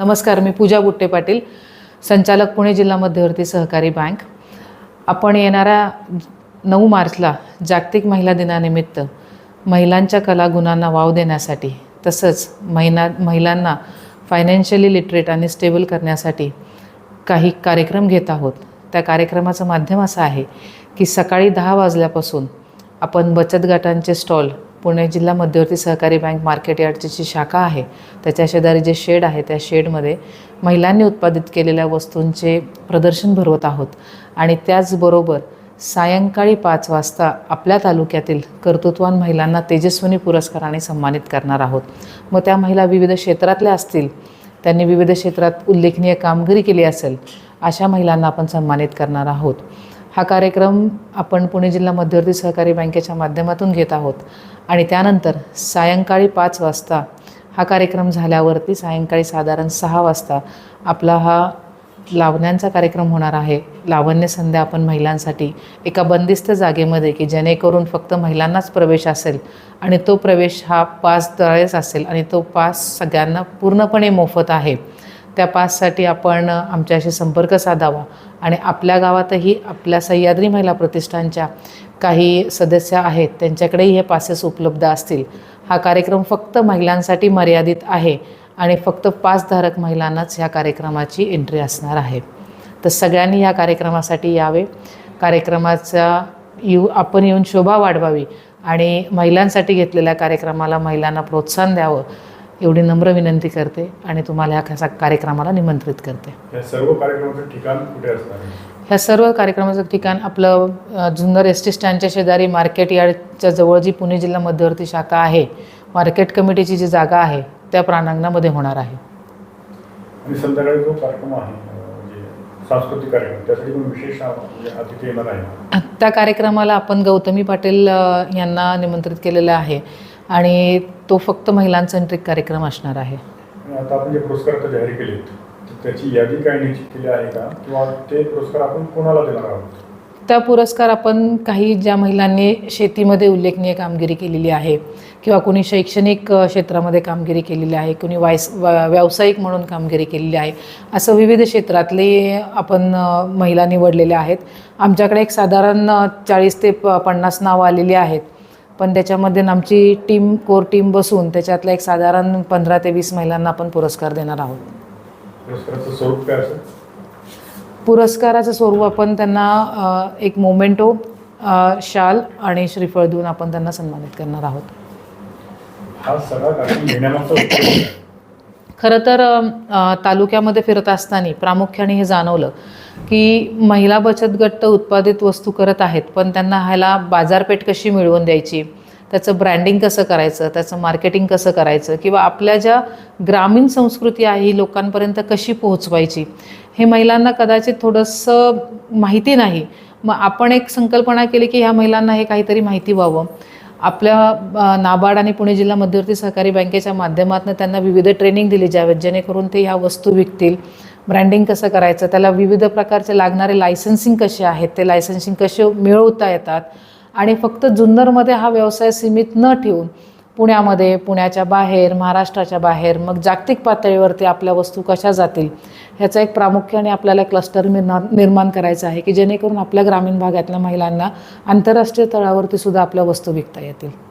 नमस्कार मी पूजा गुट्टे पाटील संचालक पुणे जिल्हा मध्यवर्ती सहकारी बँक. आपण येणाऱ्या नऊ मार्चला जागतिक महिला दिनानिमित्त महिलांच्या कलागुणांना वाव देण्यासाठी तसंच महिना महिलांना फायनान्शियली लिटरेट आणि स्टेबल करण्यासाठी काही कार्यक्रम घेत आहोत. त्या कार्यक्रमाचं माध्यम असं आहे की सकाळी दहा वाजल्यापासून आपण बचत गटांचे स्टॉल पुणे जिल्हा मध्यवर्ती सहकारी बँक मार्केट यार्डची जी शाखा आहे त्याच्या शेजारी जे शेड आहे त्या शेडमध्ये महिलांनी उत्पादित केलेल्या वस्तूंचे प्रदर्शन भरवत आहोत. आणि त्याचबरोबर सायंकाळी पाच वाजता आपल्या तालुक्यातील कर्तृत्वान महिलांना तेजस्विनी पुरस्काराने सन्मानित करणार आहोत. मग त्या महिला विविध क्षेत्रातल्या असतील त्यांनी विविध क्षेत्रात उल्लेखनीय कामगिरी केली असेल अशा महिलांना आपण सन्मानित करणार आहोत. हा कार्यक्रम आपण पुणे जिल्हा मध्यवर्ती सहकारी बँकेच्या माध्यमातून घेत आहोत. आणि त्यानंतर सायंकाळी पाच वाजता हा कार्यक्रम झाल्यावरती सायंकाळी साधारण सहा वाजता आपला हा लावण्यांचा कार्यक्रम होणार आहे. लावण्य संध्या आपण महिलांसाठी एका बंदिस्त जागेमध्ये की जेणेकरून फक्त महिलांनाच प्रवेश असेल आणि तो प्रवेश हा पास द्वारेच असेल आणि तो पास सगळ्यांना पूर्णपणे मोफत आहे. त्या पाससाठी आपण आमच्याशी संपर्क साधावा. आणि आपल्या गावातही आपल्या सह्याद्री महिला प्रतिष्ठानच्या काही सदस्य आहेत त्यांच्याकडेही हे पासेस उपलब्ध असतील. हा कार्यक्रम फक्त महिलांसाठी मर्यादित आहे आणि फक्त पासधारक महिलांनाच ह्या कार्यक्रमाची एंट्री असणार आहे. तर सगळ्यांनी ह्या कार्यक्रमासाठी यावे. कार्यक्रमाचा येऊ आपण येऊन शोभा वाढवावी आणि महिलांसाठी घेतलेल्या कार्यक्रमाला महिलांना प्रोत्साहन द्यावं. एवढी नम्र विनंती करते आणि तुम्हाला ह्या कसा- कार्यक्रमाला निमंत्रित करते. या सर्व कार्यक्रमाचं ठिकाण कुठे असणार? ह्या सर्व कार्यक्रमाचं ठिकाण आपलं जुन्नर एस टी स्टँडच्या शेजारी मार्केट यार्डच्या जवळ जी पुणे जिल्हा मध्यवर्ती शाखा आहे मार्केट कमिटीची जी जागा आहे त्या प्रांगणामध्ये होणार आहे. आणि संध्याकाळी जो कार्यक्रम आहे म्हणजे सांस्कृतिक कार्यक्रम त्यासाठी विशेष म्हणजे अतिथी येणार आहे त्या कार्यक्रमाला आपण गौतमी पाटील यांना निमंत्रित केलेलं आहे. आणि तो फक्त महिलांसेंट्रिक कार्यक्रम असणार आहे. आता आपण जे पुरस्कार आता जाहीर तर त्याची यादी काय निश्चित केली आहे का? किंवा ते पुरस्कार आपण कोणाला देणार आहोत? त्या पुरस्कार आपण काही ज्या महिलांनी शेतीमध्ये उल्लेखनीय कामगिरी केलेली आहे किंवा कोणी शैक्षणिक क्षेत्रामध्ये कामगिरी केलेली आहे कोणी वायस व्यावसायिक म्हणून कामगिरी केलेली आहे असं विविध क्षेत्रातले आपण महिला निवडलेल्या आहेत. आमच्याकडे एक साधारण चाळीस ते प पन्नास नावं आलेली आहेत. पण त्याच्यामध्ये आमची टीम कोर टीम बसून त्याच्यातल्या एक साधारण पंधरा ते वीस महिलांना आपण पुरस्कार देणार आहोत. पुरस्काराचं स्वरूप काय असेल? पुरस्काराचं स्वरूप आपण त्यांना एक मोमेंटो शाल आणि श्रीफळ देऊन आपण त्यांना सन्मानित करणार आहोत. हा सगळा कार्यक्रम घेण्यामागचा उद्देश काय? खरं तर तालुक्यामध्ये फिरत असताना प्रामुख्याने हे जाणवलं की महिला बचत गट उत्पादित वस्तू करत आहेत पण त्यांना ह्याला बाजारपेठ कशी मिळवून द्यायची? त्याचं ब्रँडिंग कसं करायचं? त्याचं मार्केटिंग कसं करायचं? किंवा आपल्या ज्या ग्रामीण संस्कृती आहे ही लोकांपर्यंत कशी पोहोचवायची? हे महिलांना कदाचित थोडंसं माहिती नाही. मग आपण एक संकल्पना केली की ह्या महिलांना हे काहीतरी माहिती व्हावं. आपल्या नाबार्ड आणि पुणे जिल्हा मध्यवर्ती सहकारी बँकेच्या माध्यमातून त्यांना विविध ट्रेनिंग दिली जावेत जेणेकरून ते ह्या वस्तू विकतील. ब्रँडिंग कसं करायचं? त्याला विविध प्रकारचे लागणारे लायसन्सिंग कसे आहेत? ते लायसन्सिंग कसे मिळवता येतात? आणि फक्त जुन्नरमध्ये हा व्यवसाय सीमित न ठेवून पुण्यामध्ये पुण्याच्या बाहेर महाराष्ट्राच्या बाहेर मग जागतिक पातळीवरती आपल्या वस्तू कशा जातील? ह्याचा एक प्रामुख्याने आपल्याला क्लस्टर निर्माण निर्माण करायचं आहे की जेणेकरून आपल्या ग्रामीण भागातल्या महिलांना आंतरराष्ट्रीय तळावरती सुद्धा आपल्या वस्तू विकता येतील.